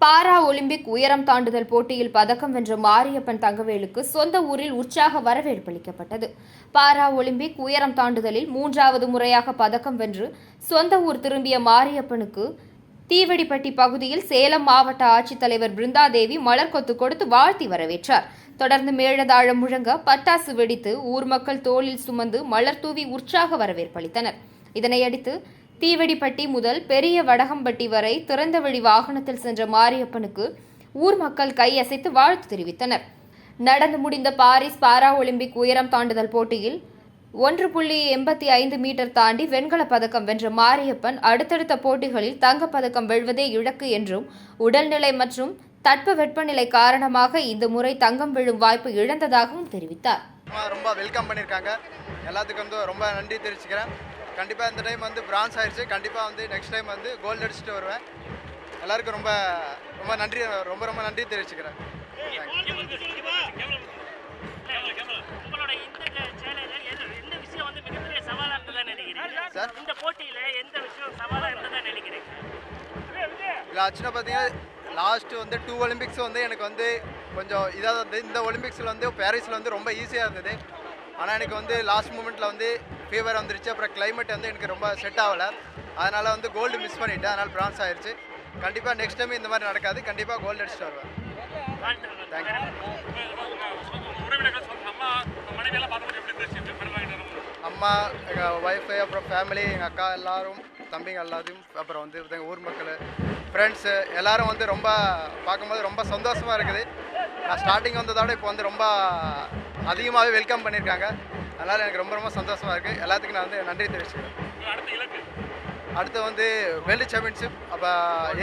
Para Olympic உயரம் தாண்டுதல் போட்டியில் பதக்கம் வென்ற மாரியப்பன் தங்கவேலுக்கு சொந்த ஊரில் உற்சாக வரவேற்பளிக்கப்பட்டது பாரா ஒலிம்பிக் உயரம் தாண்டுதலில் மூன்றாவது முறையாக பதக்கம் வென்று சொந்த ஊர் திரும்பிய மாரியப்பனுக்கு தீவடிப்பட்டி பகுதியில் சேலம் மாவட்ட ஆட்சித்தலைவர் பிருந்தாதேவி மலர் கொத்து கொடுத்து வாழ்த்தி வரவேற்றார். தொடர்ந்து மேழதாழம் முழங்க பட்டாசு வெடித்து ஊர் மக்கள் தோளில் சுமந்து மலர் தூவி உற்சாக வரவேற்பளித்தனர் இதனையடுத்து தீவெடிப்பட்டி முதல் பெரிய வடகம்பட்டி வரை திறந்தவெளி வாகனத்தில் சென்ற மாரியப்பனுக்கு ஊர் மக்கள் கையசைத்து வாழ்த்து தெரிவித்தனர். நடந்து முடிந்த பாரிஸ் பாரா ஒலிம்பிக் உயரம் தாண்டுதல் போட்டியில் ஒன்று புள்ளி எண்பத்தி ஐந்து மீட்டர் தாண்டி வெண்கலப் பதக்கம் வென்ற மாரியப்பன் அடுத்தடுத்த போட்டிகளில் தங்கப்பதக்கம் வெல்வதே இலக்கு என்றும் உடல்நிலை மற்றும் தட்ப வெப்பநிலை காரணமாக இந்த முறை தங்கம் விழும் வாய்ப்பு இழந்ததாகவும் தெரிவித்தார். ரொம்ப வெல்கம் பண்ணியிருக்காங்க எல்லாத்துக்கும் வந்து ரொம்ப நன்றி தெரிவிச்சுக்கிறேன். கண்டிப்பாக இந்த டைம் வந்து பிரான்ஸ் ஆயிடுச்சு கண்டிப்பாக வந்து நெக்ஸ்ட் டைம் வந்து கோல்டு அடிச்சுட்டு வருவேன். எல்லாருக்கும் ரொம்ப ரொம்ப நன்றி ரொம்ப ரொம்ப நன்றி தெரிவிச்சுக்கிறேன். இருந்ததா சார்? இந்த போட்டியில எந்த விஷயம் சவாலா இருந்ததா நினைக்கிறீங்க? இதில் ஆக்சுவலாக பார்த்தீங்கன்னா லாஸ்ட்டு வந்து டூ ஒலிம்பிக்ஸ் வந்து எனக்கு வந்து கொஞ்சம் இதாக வந்து இந்த ஒலிம்பிக்ஸில் வந்து பாரிஸில் வந்து ரொம்ப ஈஸியாக இருந்தது. ஆனால் எனக்கு வந்து லாஸ்ட் மூமெண்ட்டில் வந்து ஃபீவர் வந்துருச்சு. அப்புறம் கிளைமேட் வந்து எனக்கு ரொம்ப செட் ஆகலை. அதனால் வந்து கோல்டு மிஸ் பண்ணிவிட்டேன் அதனால் பிரான்ஸ் ஆயிடுச்சு கண்டிப்பாக நெக்ஸ்ட் டைம் இந்த மாதிரி நடக்காது. கண்டிப்பாக கோல்டு அடிச்சுட்டு வருவேன். தேங்க்யூ அம்மா எங்கள் ஒய்ஃபு அப்புறம் ஃபேமிலி எங்கள் அக்கா எல்லோரும் தம்பிங்க எல்லாத்தையும் அப்புறம் வந்து எங்கள் ஊர் மக்கள் ஃப்ரெண்ட்ஸு எல்லோரும் வந்து ரொம்ப பார்க்கும்போது ரொம்ப சந்தோஷமாக இருக்குது. நான் ஸ்டார்டிங் வந்ததோட இப்போ வந்து ரொம்ப அதிகமாகவே வெல்கம் பண்ணியிருக்காங்க. அதனால் எனக்கு ரொம்ப ரொம்ப சந்தோஷமாக இருக்குது எல்லாத்துக்கும் நான் வந்து நன்றி தெரிவிச்சுக்கிறேன். அடுத்த இலக்கு? அடுத்து வந்து வேர்ல்டு சாம்பியன்ஷிப் அப்போ